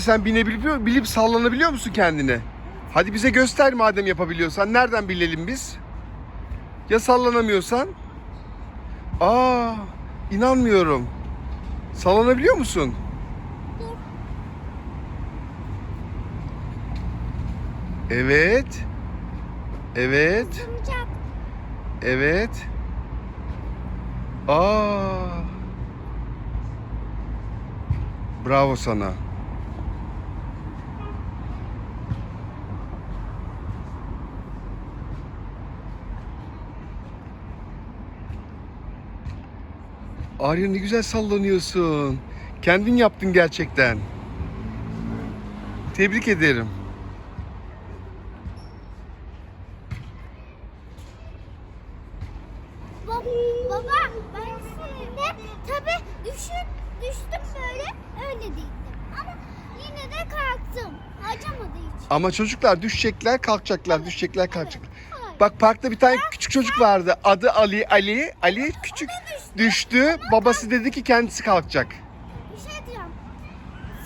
Sen binebiliyor, bilip sallanabiliyor musun kendine? Hadi bize göster madem yapabiliyorsan. Nereden bilelim biz? Ya sallanamıyorsan? Aa, inanmıyorum. Sallanabiliyor musun? Evet. Evet. Evet. Aa. Bravo sana. Arya ne güzel sallanıyorsun. Kendin yaptın gerçekten. Tebrik ederim. Bab- baba ben şimdi tabii düşüp düştüm böyle öyle değildim. Ama yine de kalktım. Acımadı hiç. Ama çocuklar düşecekler, kalkacaklar, düşecekler, kalkacaklar. Bak parkta bir tane küçük çocuk vardı. Adı Ali. Ali, Ali küçük düştü. Babası dedi ki kendisi kalkacak. Bir şey diyeceğim.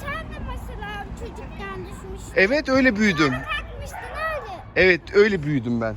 Sen de mesela çocukken düşmüştün. Evet öyle büyüdüm. Kalkmıştın öyle. Evet öyle büyüdüm ben.